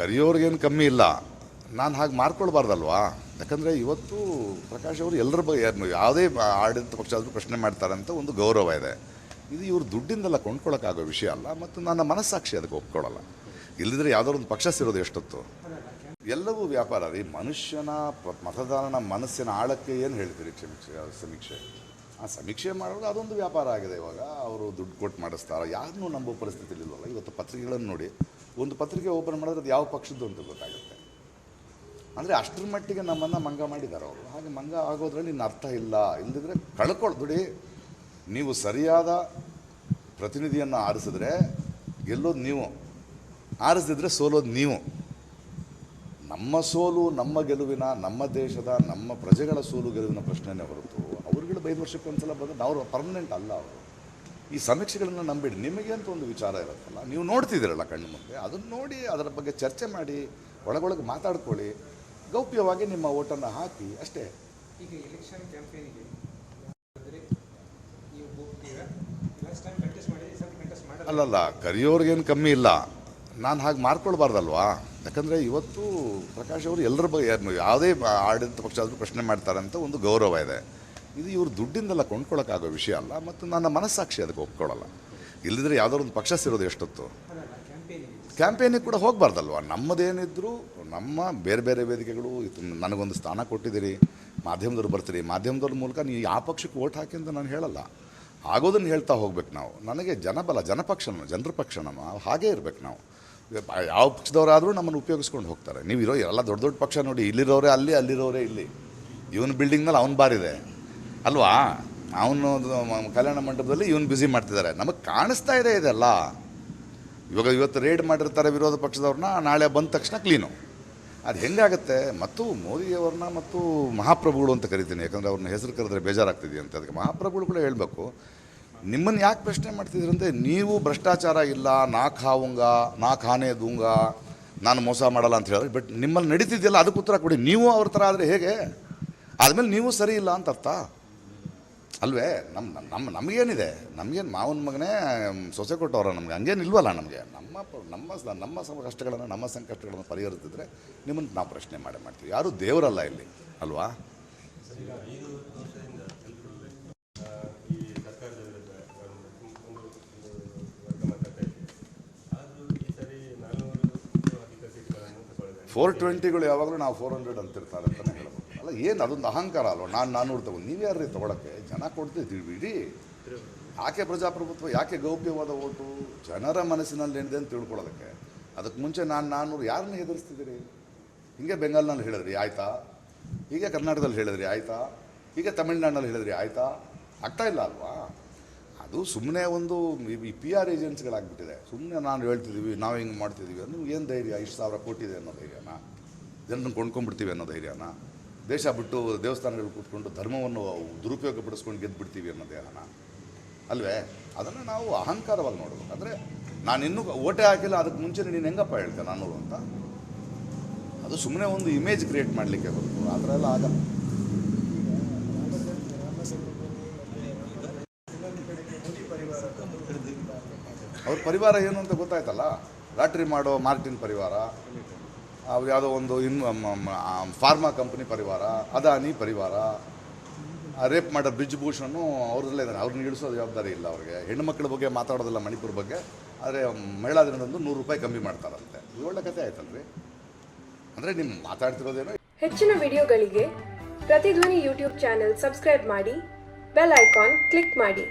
ಕರೆಯೋರ್ಗೇನು ಕಮ್ಮಿ ಇಲ್ಲ. ನಾನು ಹಾಗೆ ಮಾರ್ಕೊಳ್ಬಾರ್ದಲ್ವಾ ಯಾಕಂದರೆ ಇವತ್ತು ಪ್ರಕಾಶ್ ಅವರು ಎಲ್ಲರ ಬಗ್ಗೆ ಯಾವುದೇ ಆಡಳಿತ ಪಕ್ಷ ಆದರೂ ಪ್ರಶ್ನೆ ಮಾಡ್ತಾರೆ ಅಂತ ಒಂದು ಗೌರವ ಇದೆ. ಇದು ಇವರು ದುಡ್ಡಿಂದೆಲ್ಲ ಕೊಂಡ್ಕೊಳ್ಳೋಕ್ಕಾಗೋ ವಿಷಯ ಅಲ್ಲ, ಮತ್ತು ನನ್ನ ಮನಸ್ಸಾಕ್ಷಿ ಅದಕ್ಕೆ ಒಪ್ಕೊಳ್ಳಲ್ಲ. ಇಲ್ಲದಿದ್ರೆ ಯಾವುದೋ ಒಂದು ಪಕ್ಷ ಸೇರೋದು ಎಷ್ಟೊತ್ತು? ಎಲ್ಲವೂ ವ್ಯಾಪಾರ. ರೀ ಮನುಷ್ಯನ ಮತದಾರನ ಮನಸ್ಸಿನ ಆಳಕ್ಕೆ ಏನು ಹೇಳ್ತೀರಿ ಸಮೀಕ್ಷೆ ಸಮೀಕ್ಷೆ? ಆ ಸಮೀಕ್ಷೆ ಮಾಡೋದು ಅದೊಂದು ವ್ಯಾಪಾರ ಆಗಿದೆ ಇವಾಗ. ಅವರು ದುಡ್ಡು ಕೊಟ್ಟು ಮಾಡಿಸ್ತಾರೆ. ಯಾರನ್ನೂ ನಂಬೋ ಪರಿಸ್ಥಿತಿ ಇಲ್ವಲ್ಲ ಇವತ್ತು ಪತ್ರಿಕೆಗಳನ್ನು ನೋಡಿ ಒಂದು ಪತ್ರಿಕೆ ಓಪನ್ ಮಾಡಿದ್ರೆ ಅದು ಯಾವ ಪಕ್ಷದ್ದು ಅಂತ ಗೊತ್ತಾಗುತ್ತೆ. ಅಂದರೆ ಅಷ್ಟರ ಮಟ್ಟಿಗೆ ನಮ್ಮನ್ನು ಮಂಗ ಮಾಡಿದ್ದಾರೆ ಅವರು. ಹಾಗೆ ಮಂಗ ಆಗೋದ್ರಲ್ಲಿ ಇನ್ನು ಅರ್ಥ ಇಲ್ಲ. ಇಲ್ಲದಿದ್ರೆ ಕಳ್ಕೊಳ್ಳಿ ದುಡಿ ನೀವು ಸರಿಯಾದ ಪ್ರತಿನಿಧಿಯನ್ನು ಆರಿಸಿದ್ರೆ ಗೆಲ್ಲೋದು ನೀವು. ಆರಿಸಿದ್ರೆ ಸೋಲೋದು ನೀವು. ನಮ್ಮ ಸೋಲು, ನಮ್ಮ ಗೆಲುವಿನ, ನಮ್ಮ ದೇಶದ, ನಮ್ಮ ಪ್ರಜೆಗಳ ಸೋಲು ಗೆಲುವಿನ ಪ್ರಶ್ನೆನೇ ಹೊರತು ಅವ್ರುಗಳು ಐದು ವರ್ಷಕ್ಕೆ ಒಂದ್ಸಲ ಬಂದರೆ ಅವರು ಪರ್ಮನೆಂಟ್ ಅಲ್ಲ ಅವರು. ಈ ಸಮೀಕ್ಷೆಗಳನ್ನು ನಂಬಿಡಿ. ನಿಮಗೆ ಅಂತ ಒಂದು ವಿಚಾರ ಇರುತ್ತಲ್ಲ ನೀವು ನೋಡ್ತಿದ್ದೀರಲ್ಲ ಕಣ್ಣು ಮುಂದೆ ಅದನ್ನು ನೋಡಿ ಅದರ ಬಗ್ಗೆ ಚರ್ಚೆ ಮಾಡಿ ಒಳಗೊಳಗೆ ಮಾತಾಡ್ಕೊಳ್ಳಿ. ಗೌಪ್ಯವಾಗಿ ನಿಮ್ಮ ಓಟನ್ನು ಹಾಕಿ ಅಷ್ಟೇ. ಈಗ ಎಲೆಕ್ಷನ್ ಕ್ಯಾಂಪೇನಿಗೆ ಅಲ್ಲಲ್ಲ ಕರೆಯೋರ್ಗೇನು ಕಮ್ಮಿ ಇಲ್ಲ. ನಾನು ಹಾಗೆ ಮಾರ್ಕೊಳ್ಬಾರ್ದಲ್ವಾ? ಯಾಕಂದರೆ ಇವತ್ತು ಪ್ರಕಾಶ್ ಅವರು ಎಲ್ಲರ ಬಗ್ಗೆ ಯಾವುದೇ ಆಡಳಿತ ಪಕ್ಷ ಆದರೂ ಪ್ರಶ್ನೆ ಮಾಡ್ತಾರೆ ಅಂತ ಒಂದು ಗೌರವ ಇದೆ. ಇದು ಇವರು ದುಡ್ಡಿಂದೆಲ್ಲ ಕೊಂಡ್ಕೊಳ್ಳೋಕ್ಕಾಗೋ ವಿಷಯ ಅಲ್ಲ, ಮತ್ತು ನನ್ನ ಮನಸ್ಸಾಕ್ಷಿ ಅದಕ್ಕೆ ಒಪ್ಕೊಳ್ಳಲ್ಲ. ಇಲ್ಲದಿದ್ರೆ ಯಾವುದೋ ಒಂದು ಪಕ್ಷ ಸೇರೋದು ಎಷ್ಟೊತ್ತು? ಕ್ಯಾಂಪೇನಿಗೆ ಕೂಡ ಹೋಗಬಾರ್ದಲ್ವ? ನಮ್ಮದೇನಿದ್ರು, ನಮ್ಮ ಬೇರೆ ಬೇರೆ ವೇದಿಕೆಗಳು ನನಗೊಂದು ಸ್ಥಾನ ಕೊಟ್ಟಿದ್ದೀರಿ, ಮಾಧ್ಯಮದವ್ರು ಬರ್ತೀರಿ, ಮಾಧ್ಯಮದವ್ರ ಮೂಲಕ ನೀವು ಯಾವ ಪಕ್ಷಕ್ಕೆ ಓಟ್ ಹಾಕಿ ಅಂತ ನಾನು ಹೇಳಲ್ಲ. ಆಗೋದನ್ನು ಹೇಳ್ತಾ ಹೋಗ್ಬೇಕು ನಾವು. ನನಗೆ ಜನಬಲ ಜನಪಕ್ಷ ನಮ್ಮ ಜನರ ಪಕ್ಷ ನಮ್ಮ ಹಾಗೇ ಇರಬೇಕು ನಾವು. ಯಾವ ಪಕ್ಷದವರಾದರೂ ನಮ್ಮನ್ನು ಉಪಯೋಗಿಸ್ಕೊಂಡು ಹೋಗ್ತಾರೆ. ನೀವು ಇರೋ ಎಲ್ಲ ದೊಡ್ಡ ದೊಡ್ಡ ಪಕ್ಷ ನೋಡಿ, ಇಲ್ಲಿರೋರೆ ಅಲ್ಲಿ, ಅಲ್ಲಿರೋರೆ ಇಲ್ಲಿ. ಇವನ ಬಿಲ್ಡಿಂಗ್ನಲ್ಲಿ ಅವ್ನು ಬಾರಿದೆ. ಅಲ್ವಾ? ಅವನು ಕಲ್ಯಾಣ ಮಂಟಪದಲ್ಲಿ ಇವನು ಬ್ಯುಸಿ ಮಾಡ್ತಿದ್ದಾರೆ. ನಮಗೆ ಕಾಣಿಸ್ತಾ ಇದೆ ಇದೆಲ್ಲ. ಇವಾಗ ಇವತ್ತು ರೇಡ್ ಮಾಡಿರ್ತಾರೆ ವಿರೋಧ ಪಕ್ಷದವ್ರನ್ನ, ನಾಳೆ ಬಂದ ತಕ್ಷಣ ಕ್ಲೀನು ಅದು ಹೆಂಗಾಗುತ್ತೆ? ಮತ್ತು ಮೋದಿಯವ್ರನ್ನ ಮತ್ತು ಮಹಾಪ್ರಭುಗಳು ಅಂತ ಕರಿತೀನಿ. ಯಾಕಂದರೆ ಅವ್ರನ್ನ ಹೆಸರು ಕರೆದ್ರೆ ಬೇಜಾರಾಗ್ತಿದೆಯಂತೆ ಅದಕ್ಕೆ ಮಹಾಪ್ರಭುಗಳು ಕೂಡ ಹೇಳಬೇಕು. ನಿಮ್ಮನ್ನು ಯಾಕೆ ಪ್ರಶ್ನೆ ಮಾಡ್ತಿದ್ರು ಅಂದರೆ ನೀವು ಭ್ರಷ್ಟಾಚಾರ ಇಲ್ಲ, ನಾ ಖಾವುಂಗ, ನಾ ಖಾನೆ ದೂಂಗ, ನಾನು ಮೋಸ ಮಾಡಲ್ಲ ಅಂತ ಹೇಳಿದ್ರೆ ಬಟ್ ನಿಮ್ಮಲ್ಲಿ ನಡೀತಿದ್ದಿಲ್ಲ ಅದಕ್ಕೆ ಉತ್ತರ ಕೊಡಿ. ನೀವು ಅವ್ರ ಥರ ಆದರೆ ಹೇಗೆ? ಆದಮೇಲೆ ನೀವು ಸರಿ ಇಲ್ಲ ಅಂತ ಅರ್ಥ? ಅಲ್ವೇ ನಮ್ಮ ನಮ್ಮ ನಮಗೇನಿದೆ ನಮಗೇನು ಮಾವನ ಮಗನೇ ಸೊಸೆ ಕೊಟ್ಟವ್ರ ನಮಗೆ ಹಂಗೇನು ಇಲ್ವಲ್ಲ ನಮಗೆ ನಮ್ಮ ನಮ್ಮ ನಮ್ಮ ಕಷ್ಟಗಳನ್ನು ನಮ್ಮ ಸಂಕಷ್ಟಗಳನ್ನು ಪರಿಹರಿಸಿದ್ರೆ ನಿಮ್ಮನ್ನು ನಾವು ಪ್ರಶ್ನೆ ಮಾಡೇ ಮಾಡ್ತೀವಿ ಯಾರೂ ದೇವರಲ್ಲ ಇಲ್ಲಿ ಅಲ್ವಾ ಫೋರ್ ಟ್ವೆಂಟಿಗಳು ಯಾವಾಗಲೂ ನಾವು ಫೋರ್ ಹಂಡ್ರೆಡ್ ಅಂತಿರ್ತಾರೆ ಅಲ್ಲ, ಏನು ಅದೊಂದು ಅಹಂಕಾರ ಅಲ್ವ? ನಾನು ನಾನ್ನೂರು ತಗೊಂಡು ನೀವು ಯಾರು ತೊಗೊಳಕ್ಕೆ ಜನ ಕೊಡ್ತಿದ್ದೀವಿ ಬಿಡಿ. ಯಾಕೆ ಪ್ರಜಾಪ್ರಭುತ್ವ, ಯಾಕೆ ಗೌಪ್ಯವಾದ ಓಟು? ಜನರ ಮನಸ್ಸಿನಲ್ಲಿ ಏನಿದೆ ಅಂತ ತಿಳ್ಕೊಳ್ಳೋದಕ್ಕೆ. ಅದಕ್ಕೆ ಮುಂಚೆ ನಾನು ನಾನ್ನೂರು ಯಾರನ್ನ ಹೆದರಿಸ್ತಿದ್ದೀರಿ? ಹೀಗೆ ಬೆಂಗಾಲ್ನಲ್ಲಿ ಹೇಳಿದ್ರಿ, ಆಯ್ತಾ? ಹೀಗೆ ಕರ್ನಾಟಕದಲ್ಲಿ ಹೇಳಿದ್ರಿ, ಆಯ್ತಾ? ಹೀಗೆ ತಮಿಳ್ನಾಡಿನಲ್ಲಿ ಹೇಳಿದ್ರಿ, ಆಯ್ತಾ? ಆಗ್ತಾ ಇಲ್ಲ ಅಲ್ವಾ? ಅದು ಸುಮ್ಮನೆ ಒಂದು ಈ ಪಿ ಆರ್ ಏಜೆನ್ಸಿಗಳಾಗ್ಬಿಟ್ಟಿದೆ. ಸುಮ್ಮನೆ ನಾನು ಹೇಳ್ತಿದ್ದೀವಿ, ನಾವು ಹಿಂಗೆ ಮಾಡ್ತಿದ್ದೀವಿ. ಅಂದ್ರೆ ಏನು ಧೈರ್ಯ? ಇಷ್ಟು ಸಾವಿರ ಕೋಟಿದೆ ಅನ್ನೋ ಧೈರ್ಯನ? ಜನರನ್ನು ಕೊಂಡ್ಕೊಂಡ್ಬಿಡ್ತೀವಿ ಅನ್ನೋ ಧೈರ್ಯನ? ದೇಶ ಬಿಟ್ಟು ದೇವಸ್ಥಾನಗಳು ಕೂತ್ಕೊಂಡು ಧರ್ಮವನ್ನು ದುರುಪಯೋಗ ಪಡಿಸ್ಕೊಂಡು ಗೆದ್ದುಬಿಡ್ತೀವಿ ಅನ್ನೋ ದೇಹನ ಅಲ್ವೇ? ಅದನ್ನು ನಾವು ಅಹಂಕಾರವಾಗಿ ನೋಡಬೇಕು. ಅಂದರೆ ನಾನು ಇನ್ನೂ ಓಟೆ ಹಾಕಿಲ್ಲ, ಅದಕ್ಕೆ ಮುಂಚೆ ನೀನು ಹೆಂಗಪ್ಪ ಹೇಳ್ತೆ ನಾನು ಅಂತ? ಅದು ಸುಮ್ಮನೆ ಒಂದು ಇಮೇಜ್ ಕ್ರಿಯೇಟ್ ಮಾಡಲಿಕ್ಕೆ ಹೊರತು ಆ ಥರ ಎಲ್ಲ ಆಗಲ್ಲ. ಅವ್ರ ಪರಿವಾರ ಏನು ಅಂತ ಗೊತ್ತಾಯ್ತಲ್ಲ? ಲಾಟ್ರಿ ಮಾಡೋ ಮಾರ್ಟಿನ್ ಪರಿವಾರ. ಯಾವುದೋ ಒಂದು ಇನ್ ಫಾರ್ಮಾ ಕಂಪ್ನಿ ಪರಿವಾರ, ಅದಾನಿ ಪರಿವಾರ. ರೇಪ್ ಮಾಡೋ ಬ್ರಿಜ್ ಭೂಷಣು ಅವ್ರದಲ್ಲೇ ಇದ್ದಾರೆ ಅವ್ರನ್ನ ಇಳಿಸೋ ಜವಾಬ್ದಾರಿ ಇಲ್ಲ ಅವ್ರಿಗೆ. ಹೆಣ್ಣುಮಕ್ಕಳ ಬಗ್ಗೆ ಮಾತಾಡೋದಿಲ್ಲ ಮಣಿಪುರ ಬಗ್ಗೆ, ಆದರೆ ಮಹಿಳಾ ದಿನದಂದು ನೂರು ರೂಪಾಯಿ ಕಮ್ಮಿ ಮಾಡ್ತಾರಂತೆ. ಒಳ್ಳೆ ಕತೆ ಆಯ್ತಲ್ರಿ? ಅಂದರೆ ನಿಮ್ಮ ಮಾತಾಡ್ತಿರೋದೇನೋ ಹೆಚ್ಚಿನ ವಿಡಿಯೋಗಳಿಗೆ ಪ್ರತಿಧ್ವನಿ ಯೂಟ್ಯೂಬ್ ಚಾನೆಲ್ ಸಬ್ಸ್ಕ್ರೈಬ್ ಮಾಡಿ, ಬೆಲ್ ಐಕಾನ್ ಕ್ಲಿಕ್ ಮಾಡಿ.